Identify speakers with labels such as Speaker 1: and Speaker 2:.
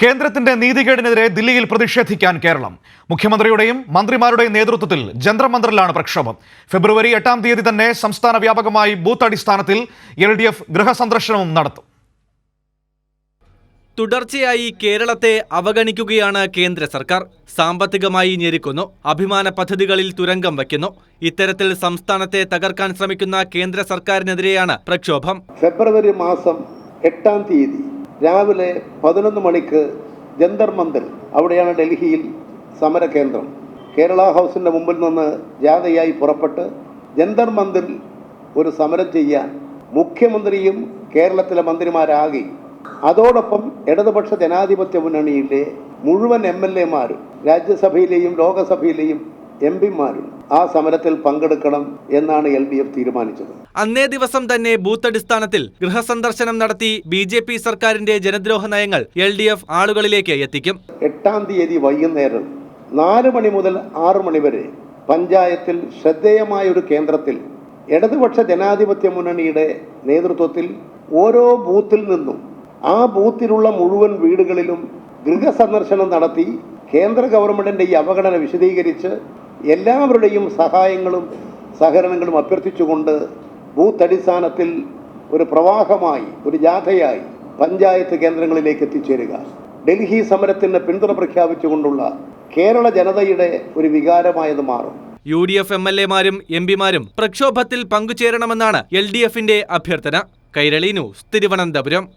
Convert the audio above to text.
Speaker 1: കേന്ദ്രത്തിന്റെ നീതികേടിനെതിരെ ദില്ലിയിൽ പ്രതിഷേധിക്കാൻ കേരളം. മുഖ്യമന്ത്രിയുടെയും മന്ത്രിമാരുടെയും നേതൃത്വത്തിൽ ജന്ത്രമന്ത്രിലാണ് പ്രക്ഷോഭം. ഫെബ്രുവരി എട്ടാം തീയതി തന്നെ സംസ്ഥാന വ്യാപകമായി ബൂത്ത് അടിസ്ഥാനത്തിൽ എൽ ഡി എഫ് ഗൃഹസന്ദർശനവും നടത്തും.
Speaker 2: തുടർച്ചയായി കേരളത്തെ അവഗണിക്കുകയാണ് കേന്ദ്ര സർക്കാർ. സാമ്പത്തികമായി ഞെരുക്കുന്നു. അഭിമാന പദ്ധതികളിൽ തുരങ്കം വയ്ക്കുന്നു. ഇത്തരത്തിൽ സംസ്ഥാനത്തെ തകർക്കാൻ ശ്രമിക്കുന്ന കേന്ദ്ര സർക്കാരിനെതിരെയാണ് പ്രക്ഷോഭം.
Speaker 3: ഫെബ്രുവരി മാസം എട്ടാം തീയതി രാവിലെ പതിനൊന്ന് മണിക്ക് ജന്തർ മന്ദിർ അവിടെയാണ് ഡൽഹിയിൽ സമരകേന്ദ്രം കേരള ഹൗസിന്റെ മുമ്പിൽ നിന്ന് ജാഥയായി പുറപ്പെട്ട് ജന്തർ മന്ദിറിൽ ഒരു സമരം ചെയ്യാൻ മുഖ്യമന്ത്രിയും കേരളത്തിലെ മന്ത്രിമാരാകെ. അതോടൊപ്പം ഇടതുപക്ഷ ജനാധിപത്യ മുന്നണിയിലെ മുഴുവൻ എം എൽ എമാരും രാജ്യസഭയിലെയും ലോകസഭയിലെയും എം പിമാരും ആ സമരത്തിൽ പങ്കെടുക്കണം എന്നാണ് എൽ ഡി എഫ് തീരുമാനിച്ചത്.
Speaker 2: അന്നേ ദിവസം തന്നെ ബൂത്ത് അടിസ്ഥാനത്തിൽ ഗൃഹസന്ദർശനം നടത്തി ബി ജെ പി സർക്കാരിന്റെ ജനദ്രോഹ നയങ്ങൾ എൽ ഡി എഫ് ആളുകളിലേക്ക് എത്തിക്കും.
Speaker 3: എട്ടാം തീയതി വൈകുന്നേരം നാല് മണി മുതൽ ആറ് മണി വരെ പഞ്ചായത്തിൽ ശ്രദ്ധേയമായ ഒരു കേന്ദ്രത്തിൽ ഇടതുപക്ഷ ജനാധിപത്യ മുന്നണിയുടെ നേതൃത്വത്തിൽ ഓരോ ബൂത്തിൽ നിന്നും ആ ബൂത്തിലുള്ള മുഴുവൻ വീടുകളിലും ഗൃഹസന്ദർശനം നടത്തി കേന്ദ്ര ഗവൺമെന്റിന്റെ ഈ അവഗണന വിശദീകരിച്ച് എല്ലാവരുടെയും സഹായങ്ങളും സഹകരണങ്ങളും അഭ്യർത്ഥിച്ചുകൊണ്ട് ബൂത്ത് അടിസ്ഥാനത്തിൽ ഒരു പ്രവാഹമായി ഒരു ജാഥയായി പഞ്ചായത്ത് കേന്ദ്രങ്ങളിലേക്ക് എത്തിച്ചേരുക. ഡൽഹി സമരത്തിന് പിന്തുണ പ്രഖ്യാപിച്ചുകൊണ്ടുള്ള കേരള ജനതയുടെ ഒരു വികാരമായത് മാറും.
Speaker 2: U D F M L എമാരും എം പിമാരും പ്രക്ഷോഭത്തിൽ പങ്കുചേരണമെന്നാണ് എൽ ഡി എഫിന്റെ അഭ്യർത്ഥന. കൈരളി ന്യൂസ് തിരുവനന്തപുരം.